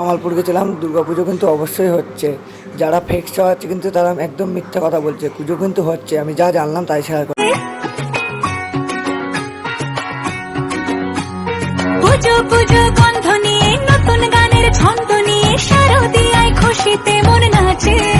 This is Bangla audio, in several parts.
কামালপুর গেছিলাম দুর্গাপুজো কিন্তু অবশ্যই হচ্ছে। যারা ফেক হচ্ছে কিন্তু তারা একদম মিথ্যা কথা বলছে, পুজো কিন্তু হচ্ছে, আমি যা জানলাম তাই শেয়ার করি পুজো পুজো নতুন গানের ছন্দ নিয়ে খুশিতে মন নাচে।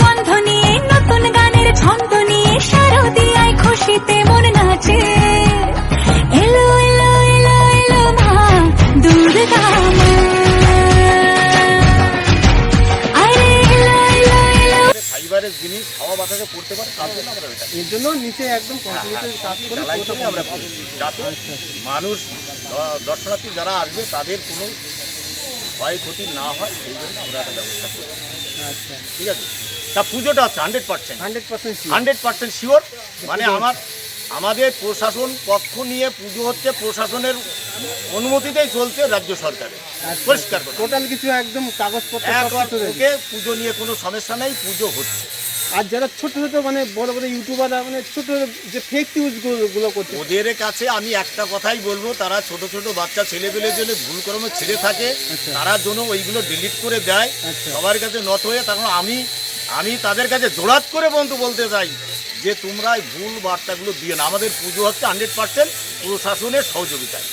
ফাইবারের জিনিস হাওয়া বাতাসে পড়তে পারে তার জন্য আমরা এটা এর জন্য নিচে একদম কাজ করে আমরা করি। যাতে মানুষ দর্শনার্থী যারা আসবে তাদের কোনো ক্ষয়ক্ষতি না হয় সেই জন্য আমরা একটা ব্যবস্থা করি আচ্ছা। ঠিক আছে? তা পুজোটা হচ্ছে hundred percent hundred percent hundred percent sure মানে আমার আমাদের প্রশাসন পক্ষ নিয়ে পুজো হচ্ছে প্রশাসনের অনুমতিতেই চলছে রাজ্য সরকারের। পরিষ্কার টোটাল কিছু একদম কাগজপত্র পুজো নিয়ে কোনো সমস্যা নেই পুজো হচ্ছে। আর যারা ছোট ছোট মানে বড় বড় ইউটিউবাররা মানে ছোট যে ফেক নিউজগুলো করছে। ওদের কাছে আমি একটা কথাই বলব তারা ছোট ছোট বাচ্চা ছেলেপেলে যদি ভুল কর্ম ছেড়ে থাকে তারা যেন ওইগুলো ডিলিট করে দেয় আচ্ছা। সবার কাছে নত হয়ে তখন আমি আমি তাদের কাছে জোড়াত করে বন্ধু বলতে চাই। যে তোমরা ভুল বার্তাগুলো দিয়ে না। আমাদের পুজো হচ্ছে হান্ড্রেড পার্সেন্ট প্রশাসনের সহযোগিতায়।